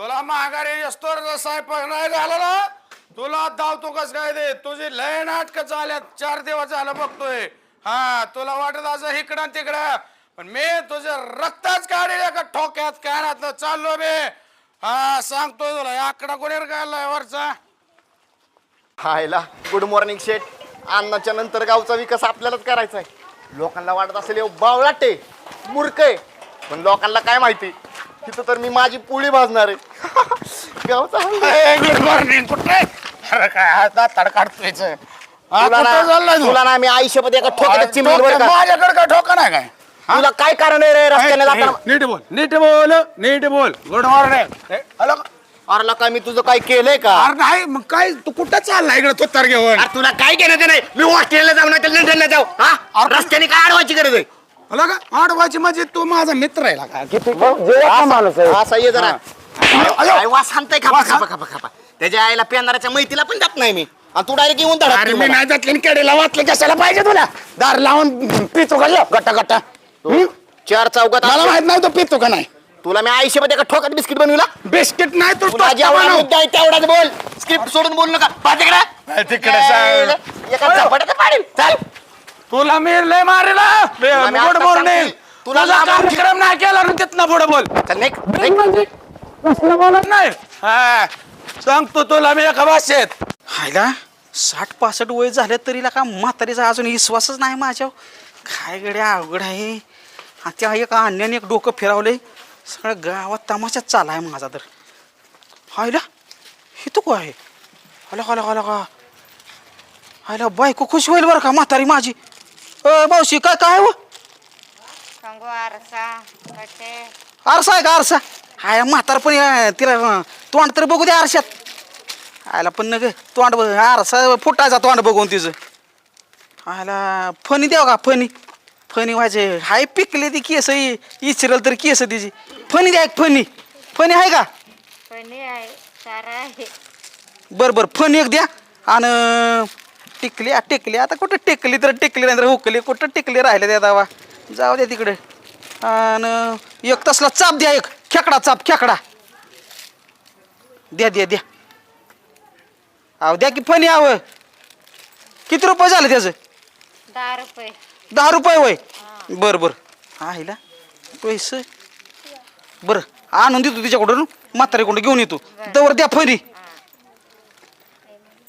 तुला माघारी असतो स्वयंपाक नाही झाला ना तुला धावतो कस काय दे तुझी लय नाटक चालत चार दिवस झालं बघतोय. हा तुला वाटत असं इकडं तिकडं पण मी तुझं रक्तच काढेल एका ठोक्यात कानात चाललो मी. हा सांगतोय तुला आकडा कोणी काढलाय वरचा? हायला गुड मॉर्निंग शेठ. अन्नाच्या नंतर गावचा विकास आपल्यालाच करायचा आहे लोकांना वाटत असेल बावळाटे मूर्ख आहे. पण लोकांना काय माहिती? तिथं तर मी माझी पोळी भाजणार आहे. गावचा हाल. गुड मॉर्निंग कुठे? अरे काय हात तड काढतोय तुला कुठं चाललाय ना तू? तुला ना मी आयुष्यामध्ये एका ठोक्यात चिमणीवर ठोका- का? माझ्याकडे काय ठोका नाही काय? तुला काय कारण आहे रे रस्त्याने हे- जाताना? नीट बोल नीट बोल नीट बोल. गुड मॉर्निंग हॅलो अरे काय मी तुझं काय केलंय का? अरे नाही मग काय तू कुठं चालला इकडे तो तर घेऊन? अरे तुला काय घेण्याचं नाही मी हॉस्टेलला जाऊ नाही तर लंडनला जाऊ हा? रस्त्याने काय अडवायची गरज आहे? हॅलो का आडवायची म्हणजे तू माझा मित्र आहे का किती असा ये जरा. अयो. काय वास हाणताय खापा वास खापा खापा खापा त्याच्या आईला पेनाराच्या मैतीला पण जात नाही मी. आणि तू डायरेक्ट येऊन अरे मी. नाही जातले कडेला वाचले कशाला पाहिजे तुला? दार लावून पितो का लो? गट्टा गट्टा? चार चौकात मला. माहीत नाही तो पितो का नाही. तुला मी आयुष्यामध्ये एका ठोकात बिस्किट बनविला. बिस्किट नाही तू तुला जेवढा बनव. मुद्दा आहे तेवढाच बोल. स्क्रिप्ट सोडून बोल नका. पाहते तिकडे सांग. एका झपाट्यात पाडील. चल. तुला मी लय मारेला मी गुड आता मॉर्निंग सांगते. तुला तुला कार्यक्रम नाही केला ना तिथनं पुढे बोल. चल निघ, निघ. कसलं बोलत नाही. हा. सांगतो तुला मी एका भाषेत. हायला साठ पासष्ट वय झाले तरी का म्हातारीचा अजून विश्वासच नाही माझ्यावर. काय गड्या अवघड आहे. आणि त्या एका अन्याने एक डोकं फिरवलंय. सगळ्या गावात तमाशाच चाला आहे माझा तर. हायला हे तो काय? आहे हला हला हला का? हायला बायको खुश होईल बरं का म्हातारी माझी? अ मावशी काय काय हो? सांगू आरसा कटे आरसा आहे का आरसा? हाय म्हातार पण तिला अं, तोंड तर बघू दे आरशात. आयला पण न ग तोंड बघ आरसा फुटायचा तोंड बघून तिचं. आयला फणी द्याव का फणी? फणी व्हायचे हाय पिकले ती केस इचरल तर केस तिची. फणी द्या एक फणी. फणी आहे का? पणी आहे सारा आहे. बरं बरं फणी एक द्या. आणि टिकली आ, टिकली. आता कुठं टिकली तर टिकली नाही तर हुकली. कुठं टिकली राहिले त्या दावा? जाऊ द्या तिकडे. आणि एक तसला चाप द्या एक. खेकडा चाप खेकडा. द्या द्या द्या. अहो द्या की फणी हवं किती रुपये झाले त्याचं? दहा रुपये. दहा रुपये वय? बरं बरं. आईला पैसे. बरं आणून देतो तिच्याकडून. म्हातारीकडून घेऊन येतो. तवर द्या फणी.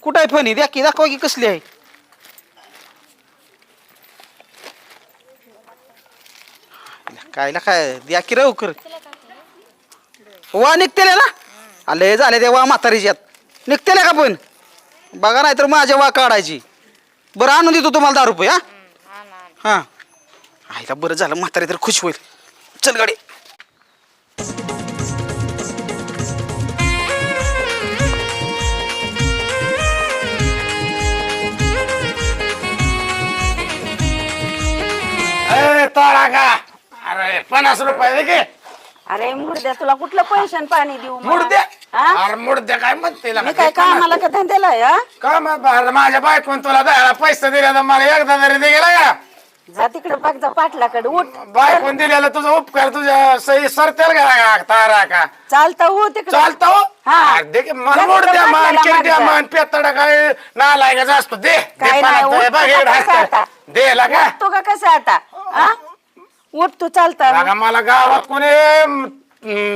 कुठं आहे फणी द्या की दाखवा की कसली आहे. कायला काय द्या की लवकर वा निघतेले ना? आले झाले ते वा म्हातारीच्यात निघतेले का पण? बघा नाही तर माझ्या वा काढायची. बरं आणून देतो तुम्हाला दहा रुपये हा? हा. आईला बरं झालं म्हातारी तर खुश होईल. चल गाडी. का अरे पन्नास रुपये दे की. अरे मुर्द्या तुला कुठलं पैशान पाणी देऊ मला? मुडद्या हा? अरे मुडद्या काय म्हणते मी काय कामाला का धंद्याला आहे, हा? का मग? बा- माझ्या बायकोन तुला द्यायला पैसे दिले तर मला एकदा तरी दे गेला का? जा तिकडे बघ जा पाटलाकडे उठ. बायकोन दिलेला तुझा उपकार तुझ्या सही सरतेल का तारा का? चालता हो तिकडे. चालता हो? हा. अरे दे की, मला मोड द्या मान मार जा. मान पेतडा काय नालायकाचा असतो. दे दे काय पन्नास रुपये, बघ एवढं. आता? दे लागा. उठ तू का कसं आता? हा उठ तू चालता मला गावात कोणी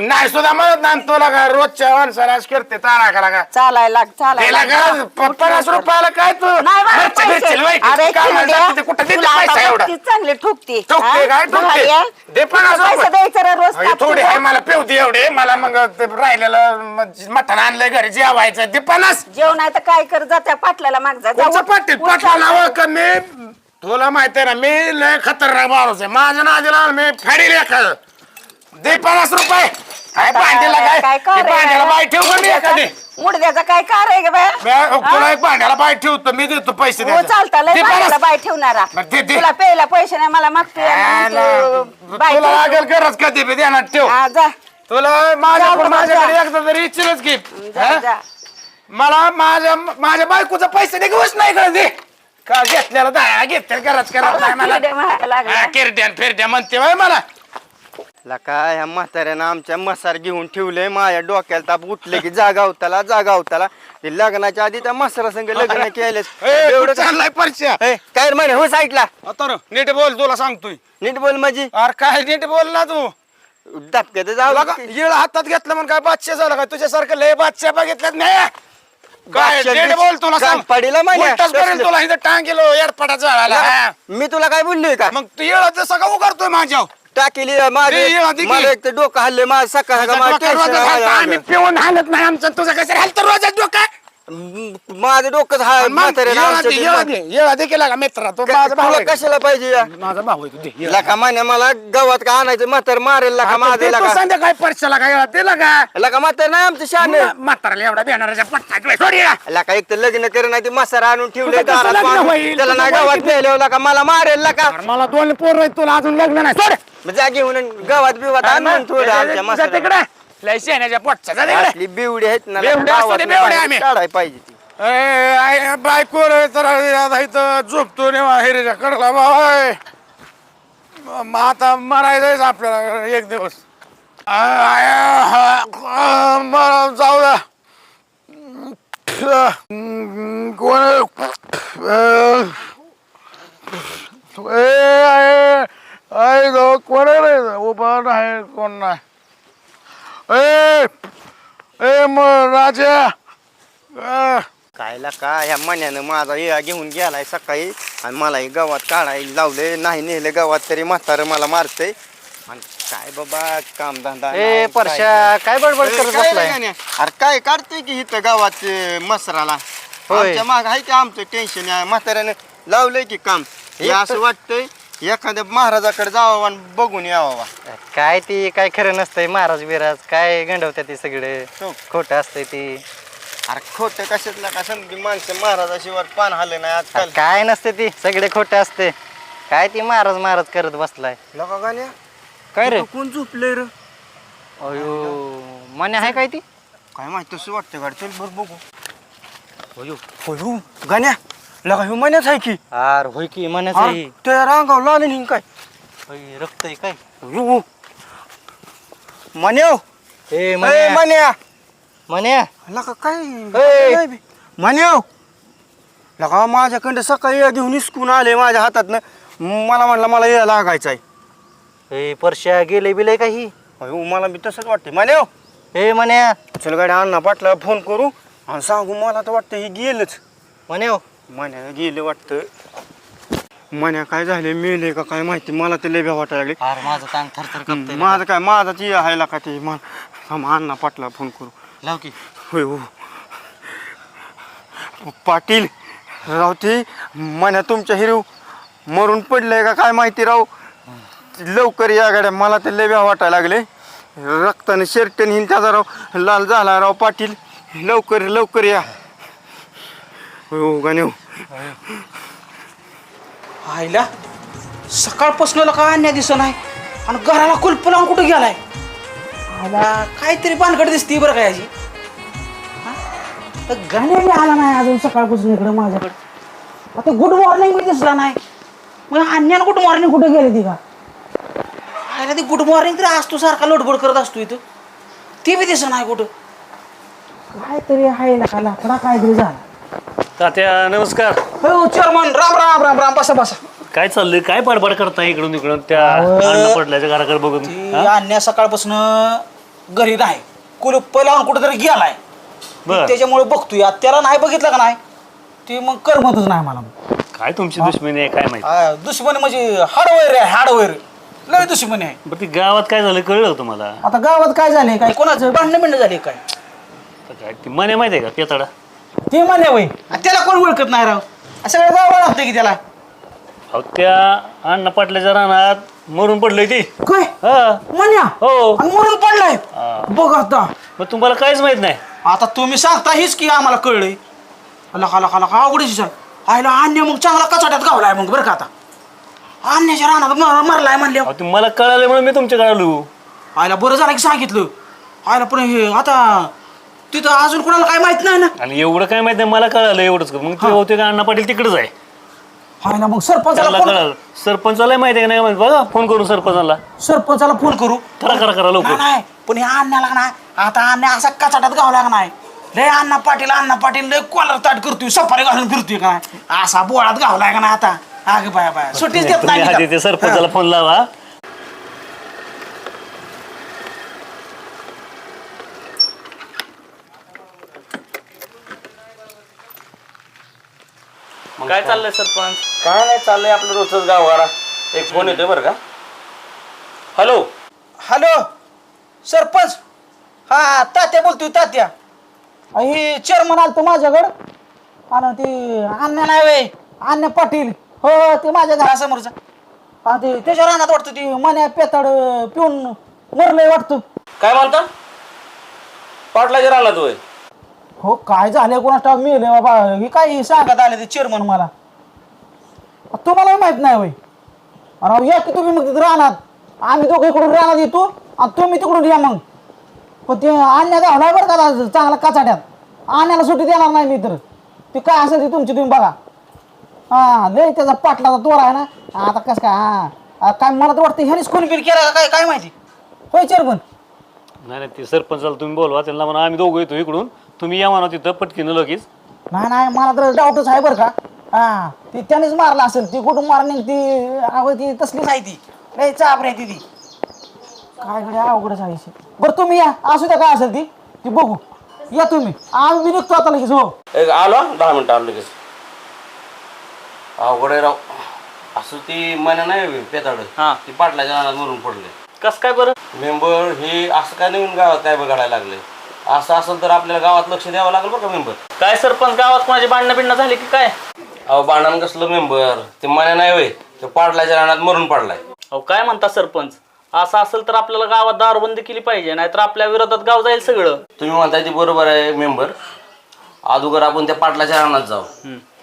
नाही सुद्धा म्हणत नाही तुला का रोजच्या माणसाला करते तारा का? लागा चालाय लाग चालाय दिला लाग. का? प- पन्नास रुपयाला काय तू? नाही पैसे. अरे कुठं देते तुला आता एवढा? बघतीस चांगली ठुकती. ठोकते हा? काय ठोकते? दे पन्नास तुला पैसे रुपये. द्यायचं रे रोज थोडी. आहे मला पेवती एवढे. मला मग ते राहिलेलं म- मटण आणलंय घरी जेवायचं ते पन्नास. जेवण आहे तर काय कर जा त्या पाटलाला माग जा. जा, कोणचं उठ. पाटील? उठ पाटील चालता. नाव का मी. तुला माहिती आहे ना मी लय खतरनाक माणूस आहे माझ्या नादीला मी फाडील एखादं दे पन्नास रुपये काय भांड्याला काय भांड्याला बाय ठेव का मी एखादी मुडद्याचा काय कार आहे ग बाया मी तुला एक भांड्याला बाय ठेवतो मी देतो पैसे हो. चालता लय दे. बाय ठेवणारा बरं, दे, दे. तुला प्यायला पैसे नाही मला मागतोय आणि मग ना. तू बाय तुला ठेवतो. लागेल गरज कधी बी देणार ठेव हा, जा तुला माझ्याकडे जा, माझ्याकडे जा. एकदा तरी इच्छिलच घे जा, हा? जा. मला माझ्या माझ्या बायकोचा पैसे निघवच नाही कळ दे का घेतलेला दहा घेतल्या गरज करत नाही मला? म्हणायला लागला. हा, फिरड्या म्हणते बाय मला. लका ह्या म्हाताऱ्यानं आमच्या मसार घेऊन ठेवलंय माझ्या डोक्याला ताप उठले की जागा होताला जागा होताला. ते लग्नाच्या आधी त्या मसारा संग लग्न केलेस. ए, एवढं चाललाय परश्या? ए, काय रे म्हणे हो साईडला. नीट बोल तुला सांगतोय. नीट बोल माझी. अरे काय नीट बोल ना तू? धपक्यात जाऊ का येळ हातात घेतलं म्हणून काय बादशाह झाला काय? तुझ्यासारखं लय बादशाह बघितल्यात नाही काय बोल तुला सांग पडीला मान्या. उलटंच करेल तुला इथं एडपटा हा. मी तुला काय बोललोय का मग तू येळ का उघडतोय माझ्यावर टाकेली माझे ये. मला एक तर डोकं हल्ले माझं सकाळ माझं रोजच. हालतं, आम्ही पिऊन हालत नाही आमचं तुझं कसं हालतं रोजच डोकं म- माझं डोकं हा म्हाताऱ्याला येळा ते- मित्रा तो माझा भाऊ आहे? कशाला पाहिजे या? माझा भाऊ आहे तू दे येळा. लका मान्या मला गावात का आणायचं म्हातार मारेल लका आता माझं दे तू लका संध्याकाळी परीक्षेला का येळा दिला का लका म्हातार नाही आमचं शान म्हाताराला एवढा बेणाराच्या पट्टा तुला सोड येळा. लका एक तर लग्न करे नाही ते मसारा आणून ठेवले तुझं कसं दारात लग्न बांधून. होईल? त्याला नाही वय गावात किती? नेलं लका मला मारेल लका अरे मला दोन पोर तुला अजून लग्न नाही सोड मग जा घेऊन आणि गावात बिवात आणून थोडं आमच्या तिकडे लय शेण्याच्या पोटच्या जा तिकडे असली बिवडी आहेत ना बेवडे असू दे, बेवडे आम्ही. काढाय पाहिजे ती. ए, आय, बायको रे तर आता इथं झोपतो रे हिरेच्या कडला बाय मग आता मरायचंच आपल्याला एक दिवस. आय, आय, हा, मला जाऊ द्या. कोण ए, आय, आय, गं, कोण रे? उभा नाही कोण नाही. ए ए मग राजा. अ, काय लका ह्या मण्यानं माझा या घेऊन गेलाय सकाळी. आणि मला हे गावात काढायला लावले नाही नेलं गावात तरी म्हातारं मला मारतय. आणि काय बाबा काम धंदा ए परश्या काय बडबड करत बसलाय? अरे काय काढतोय की इथं गावात मसराला? होय. आमच्या माग आहे की आमचं टेन्शन आहे म्हाताऱ्यानं लावलंय की काम. हे असं वाटतंय एखाद्या महाराजाकडे जावं आणि बघून यावं काय ती काय खरं नसतंय महाराज बिराज. काय गंडवत्या ते सगळे? हो. खोटं असतंय ती. अरे खोटं कशातलं का समजी माणसं महाराजाशिवाय पान हल्लं नाही आजकाल. काय नसते ती. सगळे खोटे असते काय ती महाराज महाराज करत बसलाय? लका गाण्या? काय रे? कोण झोपलंय रे? अयो मने आहे काय ती? काय माहीत तसं वाटतं गाडी. चल बरं बघू. होयो होयो गाण्या? लगा ह्यो महिन्याच आहे की? आर होय की मनाच अरे, त्या रांगाव लाल नाही काय? रक्त आहे काय? होयो मन्याव ए ए मन्या. मन्या. मन्या. लका काय? ए. काय बे? मन्याव लका माझ्याकडं सकाळी या घेऊन इस्कून आले माझ्या हातातनं. मला म्हणलं मला या लागायचं आहे. ए परश्या गेले बिले काही? अयो मला बी तसंच वाटतं मन्याव ए मन्या. चल गाडी अण्णा पाटला फोन करू आणि सांगू मला तर वाटतं हे गेलंच. मन्या मन्या गेलं वाटतं. मन्या काय झाले मेले का काय माहिती मला ते लय वाटायला लागले. अरे माझं तांग थरथर कापतंय माझं काय माझा ती आहे का ते मा- थांब, अण्णा पाटला फोन करू. लाव की. होय हो. पाटील राव ते मन्या तुमच्या हिरो मरून पडलंय का काय माहिती राव? लवकर या गाड्या मला ते लय वाटायला लागले. रक्ताने शर्ट हिन त्याचा राव लाल झाला राव पाटील. लवकर लवकर या. हो, हो, हो आईला सकाळपासून का अन्याय दिसत नाही? आणि घराला कुलप लावून कुठं गेलाय? आला काहीतरी पानकड दिसते बरं काय याची? हा? गाण्या बी आला नाही अजून सकाळपासून इकडे माझ्याकडे. आता गुड मॉर्निंग बी दिसला नाही. मग अन्यान गुड मॉर्निंग कुठं गेले ती का? आयला ती गुड मॉर्निंग तरी असतो सारखा लोटबोड करत असतो इथं. ती बी दिसत नाही कुठं. काहीतरी आहे ना का लाकडा काहीतरी झाला. तात्या नमस्कार. हो चेअरमन राम राम राम राम बसा बसा. काय चाललंय? काय बडबड करताय इकडून इकडून त्या अन्न पडल्याच्या घराकडे बघून. ती हा? अन्या सकाळपासून घरी नाही. कुलूप लावून कुठेतरी गेलाय. बर. त्याच्यामुळे बघतोय. आता त्याला नाही बघितलं का नाही? ते मग करमतच नाही मला. काय तुमची दुश्मनी आहे? काय माहिती? दुश्मनी म्हणजे हाडवैर आहे हाडवैर. लय दुश्मनी आहे. बरं ती गावात काय झालं कळलं का तुम्हाला? आता गावात काय झाले काय कोणाचं भांडण बिंड झाले काय? तर काय ती मने माहिती आहे का पेताडा? ते म्हणे वय त्याला कोण ओळखत नाही राव? सगळं गाव लागतं की त्याला? अहो त्या अण्णा पाटल्याच्या रानात मरून पडलंय ते. काय? हा. म्हण्या? हो. आणि मरून पडलाय? बघ आता. मग तुम्हाला काहीच माहीत नाही. आता तुम्ही सांगता हीच की आम्हाला कळलंय. लका लका लका अवघडीच सर आयला अन्य मग चांगला कचाट्यात गावलाय मग बरं का आता. अन्याच्या रानात मर- मरलाय अहो, ते मला कळालं म्हणून मी तुमच्याकडे आलो. आयला बरं झालं की सांगितलं. आयला पण हे आता तिथं अजून कोणाला काय माहीत नाही ना. आणि एवढं काय माहीत नाही मला कळालं एवढंच. मग ते होते का अण्णा पाटील तिकडेच आहे. आयला मग सरपंचाला त्याला फोन कळालं. सरपंचाला माहिती आहे का नाही? माहीत बघा फोन करून सरपंचाला. सरपंचाला फोन करू. करा करा करा लवकर. नाही पण हे आणण्याला ना आता अन्या असा कचाट्यात गावला का नाही. लय अण्णा पाटील अण्णा पाटील लय कॉलर ताट करतोय सफारी घालून फिरतोय का नाही? असा बोळात गावलाय का नाही आता. अगे बाया बाया सुट्टीच देत तुम्ही नाही आधी ते सरपंचाला फोन लावा. काय चाललंय सरपंच? काय नाही चाललंय आपलं रोजच गावगाडा एक फोन येतोय बरं का? Hello hello sarpanch? हा तात्या बोलतोय तात्या. ही चेअरमन आलतो माझ्याकडं. आणि ती अन्य नाही वे अन्य पाटील. हो हो, ते माझ्या घरासमोरचा. हा ते त्याच्या रानात वाटतं ती मन्या पेताड पिऊन मरलंय वाटतं. काय म्हणता? पाटलाच्या रानात होय. हो काय झालंय कोणास मेले बाबा हे काय सांगत आले ते चेअरमन मला. तुम्हालाही माहीत नाही होय. अरे या की तुम्ही मग तिथं राहणार. आम्ही दोघं इकडून राहणार येतो आणि तुम्ही तिकडून या मग. पण ते आणण्या गावणार बरं का चांगला काचाट्यात. आणण्याला सुट्टी देणार नाही मी तर. ते काय असेल ते तुमची तुम्ही बघा. हा लय त्याचा पाटलाचा तोर आहे ना. आता कसं काय हां. काय मला तर वाटतं ह्यानेच कोणी बिल केला काय काय माहिती? होय चेअरमन नाही नाही ते सरपंचाला तुम्ही बोलवा त्यांना म्हणा आम्ही दोघं येतो इकडून. तुम्ही या म्हणा तिथं पटकीनं लगेच. नाही नाही मला तर डाऊटच आहे बरं का. हा ती त्यानेच मारला असेल ती कुठून मारणे ती अहो ती तसलीच आहे ती. लय चापरे ती ती. काय कडे अवघडच आहे. बरं तुम्ही या. असू द्या काय असेल ती ती बघू. या तुम्ही. आम्ही बी निघतो आता लगेच हो. एक आलो हा, दहा मिनिटं आलो लगेच. अवघड आहे राव. असं ती मन नाही पेताड. हा. ती पाटलाच्या रानात मरून पडले. कस काय बरं? मेंबर हे असं काय नवीन गावात काय बघायला लागले? असं असेल तर आपल्याला गावात लक्ष द्यावं लागेल बरं का मेंबर? काय सरपंच गावात कोणाची भांडणं बिंडणं झाली की काय? अहो बाणान कसलं मेंबर? ते मने नाही होय तो पाटलाच्या रानात मरून पडलाय. अहो काय म्हणता सरपंच? असं असेल तर आपल्याला गावात दारूबंदी केली पाहिजे नाहीतर आपल्या विरोधात गाव जाईल सगळं. तुम्ही म्हणताय ते बरोबर आहे मेंबर. अगोदर आपण त्या पाटलाच्या रानात जाऊ.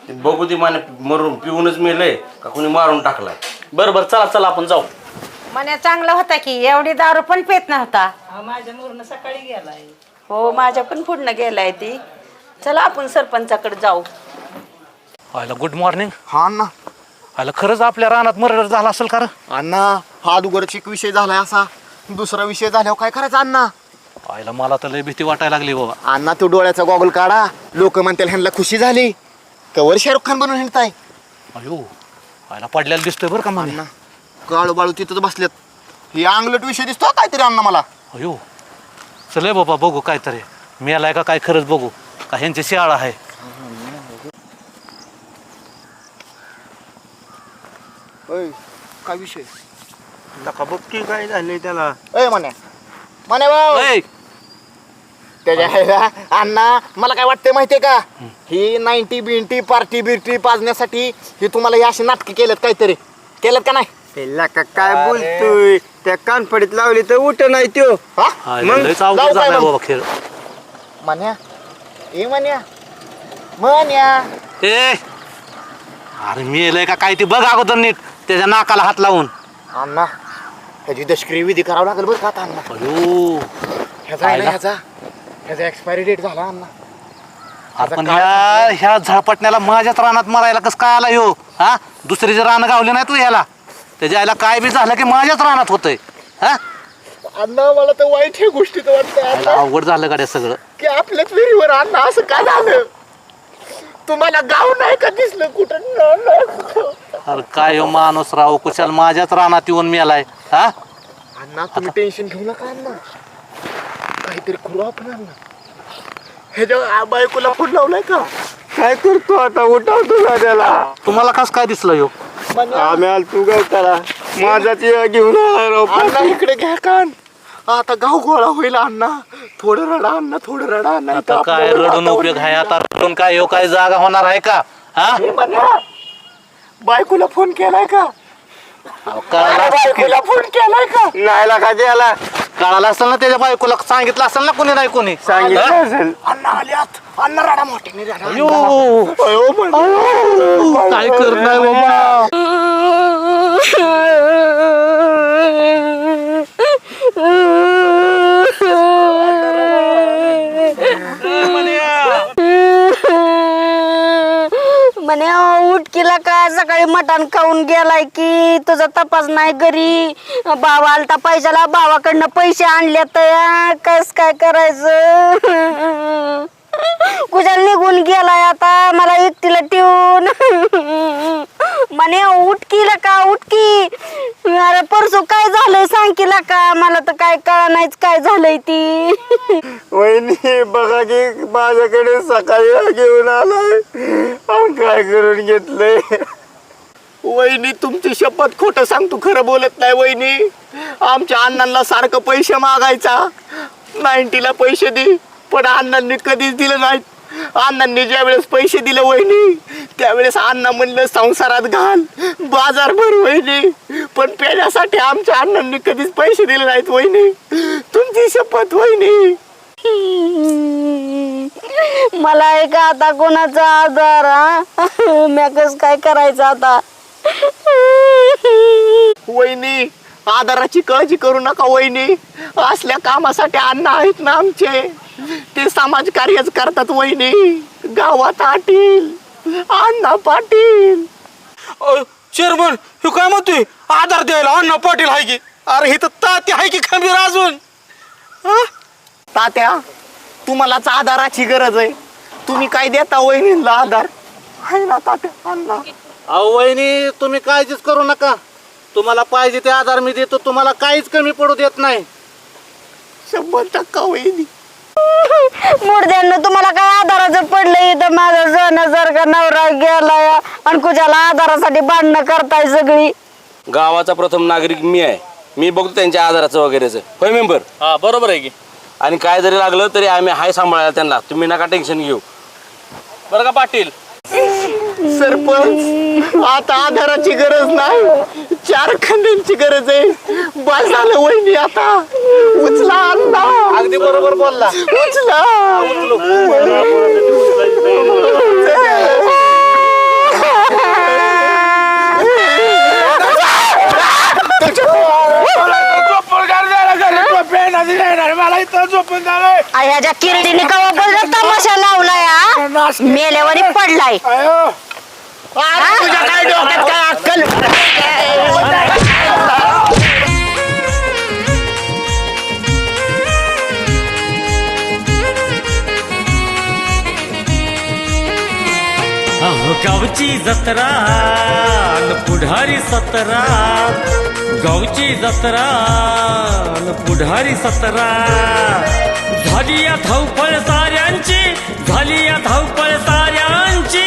ते बघू ती माने मरून पिऊनच मेलय का कोणी मारून टाकलाय. बरं बरं चला चला आपण जाऊ. मने चांगला होता की एवढी दारू पण पेत नव्हता. हो माझ्या पण पुढनं गेलाय ती. चला आपण सरपंचाकडे जाऊ. आयला गुड मॉर्निंग हा अण्णा. आयला खरंच आपल्या रानात मर्डर झाला असेल का अण्णा हा अगोदरच एक विषय झालाय असा. दुसरा विषय झाल्यावर काय करायचं अण्णा? आयला मला तर लय भीती वाटायला लागली बाबा. अण्णा तो डोळ्याचा गॉगल काढा. लोक म्हणतील ह्यांना खुशी झाली. कवर शाहरुख खान बनून हिंडताय. अयो आयला पडलेला दिसतोय बरं का म्हणे अण्णा काळू बाळू तिथंच बसलेत. ही अंगलट विषय दिसतो काहीतरी अण्णा मला. अयो चले बाबा बघू काहीतरी. मेलाय का काय खरंच बघू. का ह्यांची शाळा आहे? ओय, काय विषय? बघ काय झाले त्याला. ए म्हणे म्हणे भाऊ. ऐ, त्याच्या ह्याला अण्णा मला काय वाटतंय माहितीये का? ही नाईन्टी बिंटी पार्टी बिर्टी पाजण्यासाठी ही तुम्हाला ही अशी नाटकं केलेत काहीतरी. केलेत का नाही? त्याला का? काय बोलतोय? त्या कानफडीत लावली तर उठ नाही त्यो. हा? आयला मग? लयच अवघड जाऊ काय झालाय मग? बाबा खेळ. म्हण्या ए म्हण्या म्हण्या ए! अरे मेलय का काय ते बघ अगोदर नीट. त्याच्या नाकाला हात लावून. अण्णा ह्याची दशक्रिय विधी करावं लागेल बरं का आता अण्णा? अयो. ह्याचा आहे ना पाहिला? ह्याचा. ह्याचा एक्सपायरी डेट झाला अण्णा. आपण ह्या ह्या झळपटण्याला माझ्याच रानात मरायला कस काय आला ह्यो हा? दुसरीचे रान गावले नाही तू ह्याला त्याच्या आईला काय बी झालं की माझ्याच रानात होतंय. हा? अण्णा मला तर वाईट हे गोष्टीचं वाटतं आईला अण्णा अवघड झालं गाड्या सगळं. की आपल्याच विहिरीवर अण्णा असं का झालं? तुम्हाला गाव नाही का दिसलं कुठं? अरे काय हो माणूस राव कुशाल माझ्याच रानात येऊन मेलाय हा? अण्णा तुम्ही टेन्शन घेऊ नका अण्णा. काहीतरी करू आपण अण्णा. ह्याच्या बायकोला फोन लावलाय का? काय करतो आता? उठवतो ना त्याला तुम्हाला कस काय दिसलं ह्यो? आम्ही आल तू गवताला. माझाच ये घेऊन आला राव. अण्णा इकडे घ्या कान. आता गाव गोळा होईल अण्णा. थोडं रडा अण्णा थोडं रडा अण्णा. इथं आता काय आपल्याला रडून उपयोग आहे? आता रडून काय हो काय जागा होणार आहे का? हा? हे म्हणा, बायकोला फोन केलाय का? बायकोला फोन केलाय का? नाही लागा द्यायला? कळाला असेल ना त्याच्या बायकोला सांगितलं असेल ना कोणी नाही कोणी? सांगितलं असेल. अण्णा आल्यात अण्णा राडा मोठ्याने राडा. अयो, अयो, म्हण. काय करणार बाबा म्हणे उठकीला का? सकाळी मटण खाऊन गेलाय की. तुझा तपास नाही घरी. बाबा आलता पैशाला भावाकडनं पैसे आणले तर कस काय करायचं? कुशाल निघून गेलाय आता. मला एकटीला ठेवून. म्हणे उठकीला का उठकी? अरे परसू काय झालंय सांग की? का मला तर काय कळा नाहीच काय झालंय ती. वहिनी बघा की माझ्याकडे सकाळी घेऊन आलाय. काय करून घेतलंय? वहिनी तुमची शपथ खोटं सांगतो खरं बोलत नाही वहिनी. आमच्या अण्णांना सारखं पैसे मागायचा. नाईन्टीला पैसे दे. पण अण्णांनी कधीच दिले नाहीत अण्णांनी ज्या वेळेस पैसे दिले वहिनी त्यावेळेस अण्णा म्हणलं संसारात घाल बाजार भर वहिनी. पण पेण्यासाठी आमच्या अण्णांनी कधीच पैसे दिले नाहीत वहिनी. तुमची शपथ वहिनी. मला एक आता कोणाचा आधार हा? कस काय करायचं आता? वहिनी आधाराची काळजी करू नका वहिनी. असल्या कामासाठी अण्णा आहेत ना आमचे. ते समाज कार्यच करतात वहिनी. गावात आटील अण्णा पाटील. चेअरमन हे काय म्हणतोय? आधार द्यायला अण्णा पाटील हाय की? अरे हे तर ताती हाय की खंबीर अजून. हा? तात्या तुम्हालाच आधाराची गरज आहे. तुम्ही काय देता वहिनीला आधार? आहे ना तात्या अण्णा. अहो वहिनी तुम्ही काळजीच करू नका. तुम्हाला पाहिजे ते आधार मी देतो तुम्हाला काहीच कमी पडू देत नाही. शंभर टक्का वहिनी. मुर्द्यांना तुम्हाला काय आधाराचं पडलंय इथं? माझा जणासारखा नवरा गेलाय आणि कुशाला आधारासाठी भांडणं करताय सगळी. गावाचा प्रथम नागरिक मी आहे. मी बघतो त्यांच्या आधाराचं वगैरेचं. होय मेंबर? हा बरोबर आहे की. आणि काय जरी लागलं तरी आम्ही हाय सांभाळायला त्यांना. तुम्ही नका टेन्शन घेऊ. बरं का पाटील? सरपंच आता आधाराची गरज नाही. चार खंड्यांची गरज आहे. बस झालं वहिनी आता. उचला अण्णा. अगदी बरोबर बोलला. उचला. मला इथं झोपून झालंय आ, ह्याच्या किरडीने कवा बोलला तमाशा लावलाय हा? पडलाय. अरे तुझ्या काय डोक्यात काय अक्कल? अहो गावची जत्रा न पुढारी सतरा। गावची जत्रा न पुढारी सतरा। झाली या धावपळ साऱ्यांची झाली या धावपळ साऱ्यांची।